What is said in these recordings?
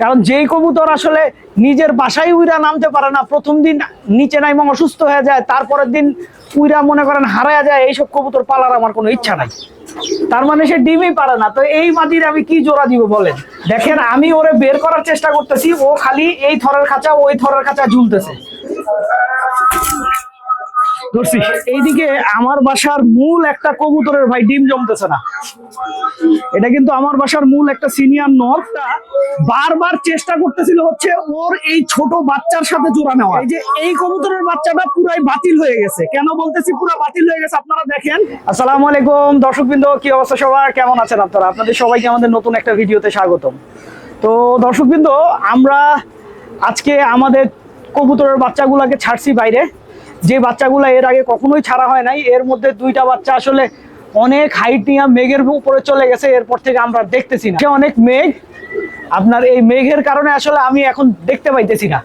কারণ যেই কবুতর আসলে নিজের বাসায় উইরা নামতে পারে না, প্রথম দিন নিচে নাই এবং অসুস্থ হয়ে যায়, তারপরের দিন উইরা মনে করেন হারায় যায়, এইসব কবুতর পালার আমার কোনো ইচ্ছা নাই। তার মানে সে ডিমই পারে না। তো এই মাটির আমি কি জোড়া দিব বলেন? দেখেন, আমি ওরে বের করার চেষ্টা করতেছি, ও খালি এই থরের খাঁচা, ওই থরের খাঁচা ঝুলতেছে। ধরছি। এইদিকে আমার বাসার মূল একটা কবুতরের ভাই ডিম জমতেছে না। এটা কিন্তু আমার বাসার মূল একটা সিনিয়র বারবার চেষ্টা করতেছিল হচ্ছে ওর এই ছোট বাচ্চার সাথে জোড়া নেওয়া এই যে এই কবুতরের বাচ্চাটা পুরাই বাতিল হয়ে গেছে। কেন বলতেছি পুরো বাতিল হয়ে গেছে আপনারা দেখেন। আসসালামু আলাইকুম, দর্শকবৃন্দ, কি অবস্থা সবার? কেমন আছেন আপনারা? আপনাদের সবাইকে আমাদের নতুন একটা ভিডিওতে স্বাগতম। তো দর্শকবৃন্দ, আমরা আজকে আমাদের কবুতরের বাচ্চাগুলোকে ছাড়ছি বাইরে। যে বাচ্চাগুলো এর আগে কখনোই ছাড়া হয় নাই, এর মধ্যে দুইটা বাচ্চা আসলে অনেক হাইট নিয়ে মেঘের উপরে চলে গেছে, এরপর থেকে আমরা দেখতেছি না। অনেক মেঘ, আপনার এই মেঘের কারণে আসলে আমি এখন দেখতে পাইতেছি না।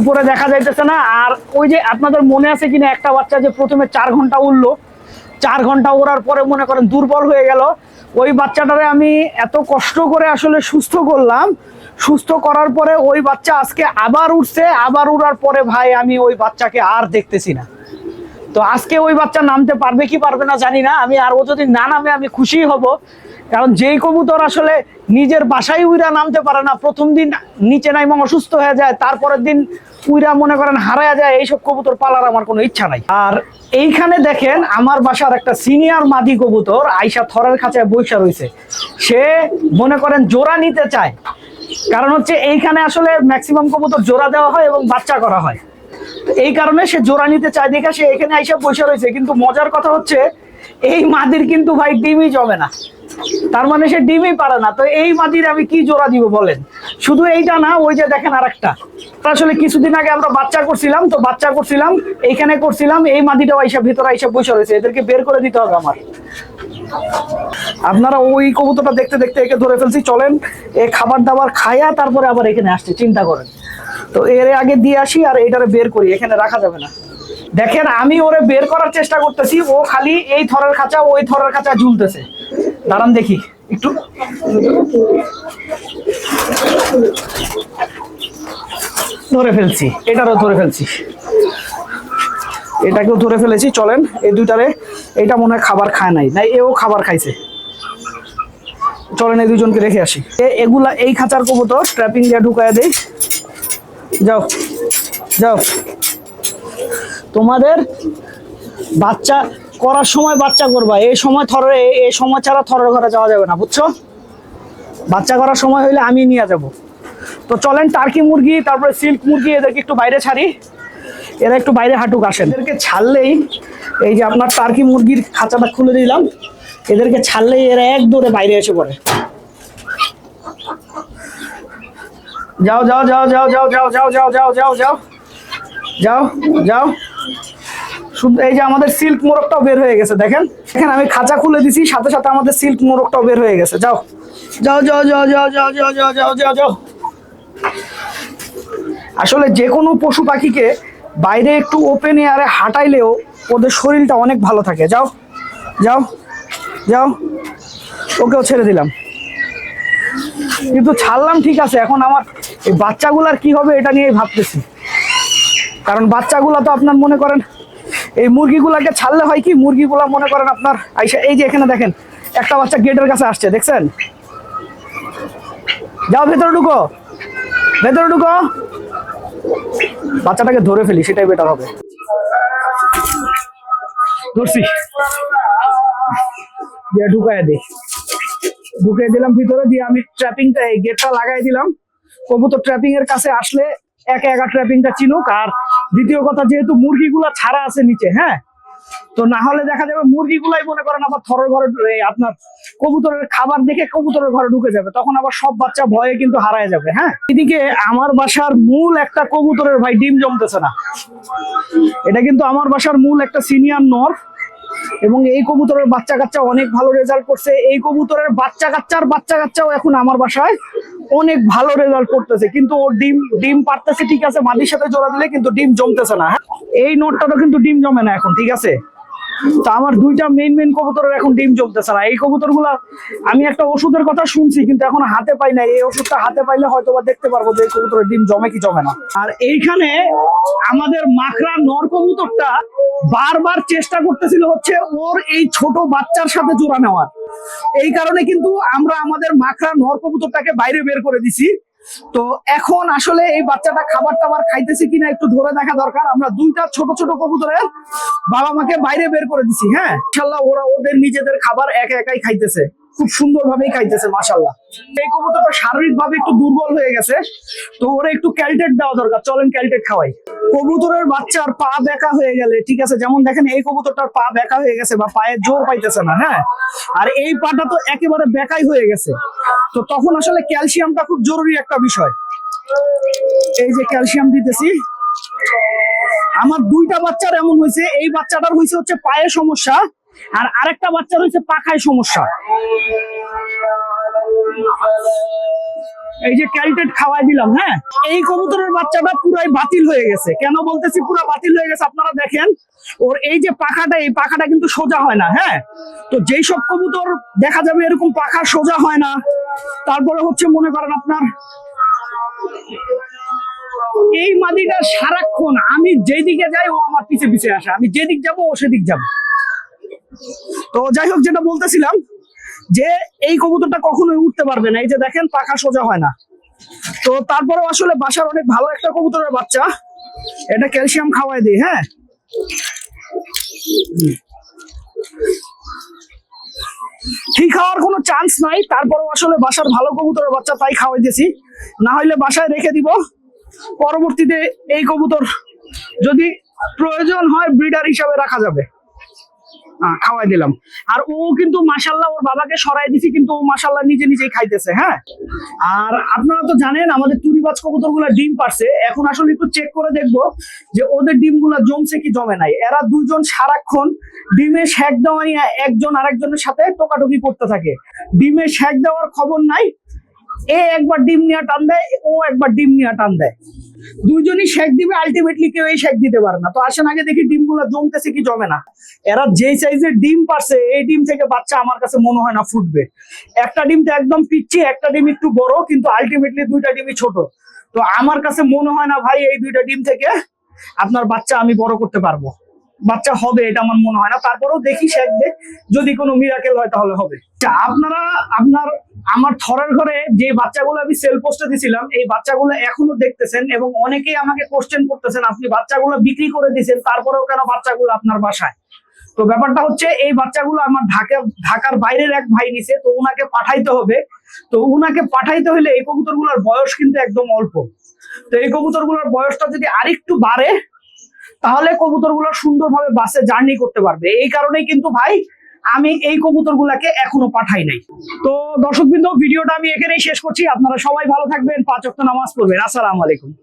উপরে দেখা যাইতেছে না, আর ওই যে আপনাদের মনে আছে কিনা, একটা বাচ্চা যে প্রথমে চার ঘণ্টা উঠল চার ঘণ্টা ওড়ার পরে মনে করেন দুর্বল হয়ে গেল, ওই বাচ্চাটারে আমি এত কষ্ট করে আসলে সুস্থ করলাম সুস্থ করার পরে ওই বাচ্চা আজকে আবার উঠছে, আবার উড়ার পরে ভাই আমি ওই বাচ্চাকে আর দেখতেছি না। তো আজকে ওই বাচ্চা নামতে পারবে কি পারবে না জানি না, আমি আর ও যদি না নামে আমি খুশি হব। কারণ যেই কবুতর আসলে নিজের বাসায় উইরা নামতে পারে না, প্রথম দিন নিচে নাইমা অসুস্থ হয়ে যায়, তারপরের দিন উইরা মনে করেন হারায় যায়, এইসব কবুতর পালার আমার কোনো ইচ্ছা নাই। আর এইখানে দেখেন আমার বাসার একটা সিনিয়র মাদি কবুতর, আইসা থরের কাছে বৈশা রয়েছে। সে মনে করেন জোড়া নিতে চায় কারণ হচ্ছে এইখানে আসলে ম্যাক্সিমাম কবুতর জোড়া দেওয়া হয় এবং বাচ্চা করা হয়। এই কারণে সে জোড়া নিতে চায়, দেখে সে এখানে আইসা বসে রয়েছে। কিন্তু মজার কথা হচ্ছে, এই মাদির কিন্তু ভাই ডিমই জমে না। তার মানে সে ডিমই পারে না। তো এই মাদির আমি কি জোড়া দিব বলেন? শুধু এইটা না, ওই যে দেখেন আর একটা আসলে কিছুদিন আগে আমরা বাচ্চা করছিলাম, তো বাচ্চা করছিলাম, এইখানে করছিলাম, এই মাদিটাও আইসা ভিতরে আইসা বসে রয়েছে, এদেরকে বের করে দিতে হবে আমার। আপনারা ওই কবুতরটা দেখতে দেখতে একে ধরে ফেলছি, চলেন, এ খাবার দাবার খায়া তারপরে আবার এখানে আসছে, চিন্তা করেন। তো এর আগে দিয়ে আসি আর এটারে বের করি, এখানে রাখা যাবে না। দেখেন, আমি ওরে বের করার চেষ্টা করতেছি, ও খালি এই থরের খাঁচা, ওই থরের খাঁচা ঝুলতেছে। দাঁড়ান দেখি, একটু। ধরে ফেলছি, এটারও ধরে ফেলছি। এটাকেও ধরে ফেলেছি, চলেন, এই দুইটারে। এটা মনে হয় খাবার খায় নাই না এও খাবার খাইছে। চলেন, এই দুজনকে রেখে আসি। এগুলা, এই খাঁচার কবুতর, ট্র্যাপিং দিয়ে ঢুকায় দেই। যাও যাও। তোমাদের বাচ্চা করার সময় বাচ্চা করবা এই সময় থরে এই- সময় ছাড়া থরের ঘরে যাওয়া যাবে না বুঝছ বাচ্চা করার সময় হইলে আমি নিয়ে যাব তো চলেন টার্কি মুরগি তারপরে সিল্ক মুরগি এদেরকে একটু বাইরে ছাড়ি এরা একটু বাইরে হাঁটুক আসেন এদেরকে ছাড়লেই এই যে আপনার টার্কি মুরগির খাঁচাটা খুলে দিলাম এদেরকে ছাড়লেই এরা এক দৌড়ে বাইরে এসে পড়ে যাও যাও যাও যাও যাও যাও যাও যাও যাও যাও যাও যাও যাও শুধু এই যে আমাদের সিল্ক মোরগটাও বের হয়ে গেছে, দেখেন? দেখেন আমি খাঁচা খুলে দিছি, সাথে সাথে আমাদের সিল্ক মোরগটাও বের হয়ে গেছে। যাও। যাও যাও যাও যাও যাও যাও যাও যাও যাও যাও। আসলে যে কোনো পশু পাখিকে বাইরে একটু ওপেন এয়ারে হাঁটাইলেও ওদের শরীরটা অনেক ভালো থাকে। যাও যাও যাও। ওকেও ছেড়ে দিলাম। কিন্তু ছাড়লাম ঠিক আছে, এখন আমার এই বাচ্চাগুলার কি হবে এটা নিয়েই ভাবতেছি। কারণ বাচ্চাগুলা তো আপনার মনে করেন এই মুরগিগুলাকে ছাড়লে হয় কি, মুরগিগুলা মনে করেন আপনার, আইসা, এই যে এখানে দেখেন, একটা বাচ্চা গেটের কাছে আসছে, দেখছেন? যাও ভেতরে ঢুকো। ভেতরে ঢুকো। বাচ্চাটাকে ধরে ফেলি, সেটাই বেটার হবে। ধরছি। দিয়ে ঢুকায় দিই। ঢুকিয়ে দিলাম ভিতরে, দিয়ে আমি ট্র্যাপিংটা এই গেটটা লাগাই দিলাম। কবুতর ট্র্যাপিং এর কাছে আসলে একা একা ট্র্যাপিংটা চিনুক, আর দ্বিতীয় কথা, যেহেতু মুরগিগুলা ছাড়া আছে নিচে হ্যাঁ? তো না হলে দেখা যাবে মুরগিগুলাই মনে করেন আবার থরের ঘরে আপনার কবুতরের খাবার দেখে কবুতরের ঘরে ঢুকে যাবে, তখন আবার সব বাচ্চা ভয়ে কিন্তু হারায় যাবে হ্যাঁ? এদিকে আমার বাসার মূল একটা কবুতরের ভাই ডিম জমতেছে না। এটা কিন্তু আমার বাসার মূল একটা সিনিয়র নর, এবং এই কবুতরের বাচ্চা কাচ্চা অনেক ভালো রেজাল্ট করছে। এই কবুতরের বাচ্চা কাচ্চার বাচ্চা কাচ্চাও এখন আমার বাসায়। অনেক ভালো রেজাল্ট করতেছে, কিন্তু ওর ডিম ডিম পারতেছে, ঠিক আছে, মাটির সাথে জোড়া দিলে কিন্তু ডিম জমতেছে না হ্যাঁ? এই নোটটারও কিন্তু ডিম জমে না এখন, ঠিক আছে? তো আমার দুইটা মেইন মেইন কবুতরের এখন ডিম জমতেছে না। এই কবুতর আমি একটা ওষুধের কথা শুনছি, কিন্তু এখন হাতে পাই না এই ওষুধটা হাতে পাইলে হয়তো বা দেখতে পারব যে এই কবুতরের ডিম জমে কি জমে না। আর এইখানে আমাদের মাখরা নর কবুতরটা বারবার চেষ্টা করতেছিল হচ্ছে ওর এই ছোট বাচ্চার সাথে জোড়া নেওয়ার। এই কারণে কিন্তু আমরা আমাদের মাখরা নর কবুতরটাকে বাইরে বের করে দিছি। তো এখন আসলে এই বাচ্চাটা খাবার টাবার খাইতেছে কিনা একটু ধরে দেখা দরকার। আমরা দুইটা ছোট ছোট কবুতরের বাবা মাকে বাইরে বের করে দিছি হ্যাঁ? ইনশাল্লাহ ওরা ওদের নিজেদের খাবার একা একাই খাইতেছে। খুব সুন্দর ভাবেই খাইতেছে মাশাল্লাহ এই কবুতরটা শারীরিক ভাবে একটু দুর্বল হয়ে গেছে, তো ওরা একটু ক্যালটেট দেওয়া দরকার, চলেন ক্যালটেট খাওয়াই। কবুতরের বাচ্চার পা বেঁকা হয়ে গেলে, ঠিক আছে, যেমন দেখেন এই কবুতরটার পা বেঁকা হয়ে গেছে বা পায়ে জোর পাইতেছে না হ্যাঁ? আর এই পাটা তো একেবারে বেকাই হয়ে গেছে। তো তখন আসলে ক্যালসিয়ামটা খুব জরুরি একটা বিষয়। এই যে ক্যালসিয়াম দিতেছি। আমার দুইটা বাচ্চার এমন হয়েছে, এই বাচ্চাটার হয়েছে হচ্ছে পায়ে সমস্যা। আর আরেকটা বাচ্চা হয়েছে পাখায় সমস্যা। এই যে ক্যালটেট খাওয়াই দিলাম হ্যাঁ? এই কবুতরের বাচ্চাটা পুরাই বাতিল হয়ে গেছে। কেন বলতেছি পুরো বাতিল হয়ে গেছে আপনারা দেখেন? ওর এই যে পাখাটা, এই পাখাটা কিন্তু সোজা হয় না হ্যাঁ? তো যেই সব কবুতর দেখা যাবে এরকম পাখা সোজা হয় না। তারপরে হচ্ছে মনে করেন আপনার, এই মাদিটা সারাক্ষণ আমি যেদিকে যাই ও আমার পিছে পিছে আসে, আমি যেদিক যাব ও সেদিক যাব। তো যাই হোক, যেটা বলতেছিলাম যে এই কবুতরটা কখনোই উঠতে পারবে না। এই যে দেখেন, পাখা সোজা হয় না। তো তারপরেও আসলে বাসার অনেক ভালো একটা কবুতরের বাচ্চা। এটা ক্যালসিয়াম খাওয়াই দিই হ্যাঁ? ঠিক হওয়ার কোনো চান্স নাই, তারপরেও আসলে বাসার ভালো কবুতরের বাচ্চা তাই খাওয়াই দিয়েছি। না হইলে বাসায় রেখে দিব। পরবর্তীতে এই কবুতর যদি প্রয়োজন হয়, ব্রিডার হিসাবে রাখা যাবে। খাওয়াই দিলাম। আর ও কিন্তু মাসাল্লাহ ওর বাবাকে সরাই দিছি, কিন্তু ও মাসাল্লাহ নিজে নিজেই খাইতেছে হ্যাঁ? আর আপনারা তো জানেন, আমাদের তুরিবাজ কবুতরগুলা ডিম পারছে। এখন আসলে একটু চেক করে দেখব যে ওদের ডিমগুলা জমছে কি জমে নাই। এরা দুইজন সারাক্ষণ ডিমে শেক দেওয়া নিয়ে একজন আরেকজনের সাথে টোকাটুকি করতে থাকে। ডিমে শেক দেওয়ার খবর নাই। এ একবার ডিম নিয়ে টান দেয়, ও একবার ডিম নিয়ে টান দেয়। দুইজনই শেক দিবে আলটিমেটলি কেউ এই শেক দিতে পারে না। তো আসেন আগে দেখি ডিমগুলো জমতেছে কি জমে না। এরা যেই সাইজের ডিম পারছে এই ডিম থেকে বাচ্চা আমার কাছে মনে হয় না ফুটবে। একটা ডিম তো একদম পিচ্ছি একটা ডিম একটু বড় কিন্তু আলটিমেটলি দুইটা ডিমই ছোট। তো আমার কাছে মনে হয় না ভাই এই দুইটা ডিম থেকে আপনার বাচ্চা আমি বড় করতে পারব। বাচ্চা হবে এটা আমার মনে হয় না। তারপরেও দেখি শেখ যদি কোনো মিরাকেল হয় তাহলে হবে। আচ্ছা, আপনারা আপনার আমার থরের ঘরে যে বাচ্চাগুলো আমি সেল পোস্টে দিছিলাম, এই বাচ্চাগুলো এখনও দেখতেছেন এবং অনেকেই আমাকে কোশ্চেন করতেছেন, আপনি বাচ্চাগুলো বিক্রি করে দিয়েছেন তারপরেও কেন বাচ্চাগুলো আপনার বাসায়? তো ব্যাপারটা হচ্ছে, এই বাচ্চাগুলো আমার ঢাকা, ঢাকার বাইরের এক ভাই নিছে, তো উনাকে পাঠাইতে হবে। তো উনাকে পাঠাইতে হলে এই কবুতরগুলোর বয়স কিন্তু একদম অল্প। তো এই কবুতরগুলোর বয়সটা যদি আরেকটু বাড়ে, তাহলে কবুতরগুলো সুন্দরভাবে বাসে জার্নি করতে পারবে। এই কারণেই কিন্তু ভাই আমি এই কবুতর গুলাকে এখনও পাঠাই নাই। তো দর্শকবৃন্দ, ভিডিওটা আমি এখানেই শেষ করছি। আপনারা সবাই ভালো থাকবেন। পাঁচ অক্ট নামাজ পড়বেন। আসসালাম আলাইকুম।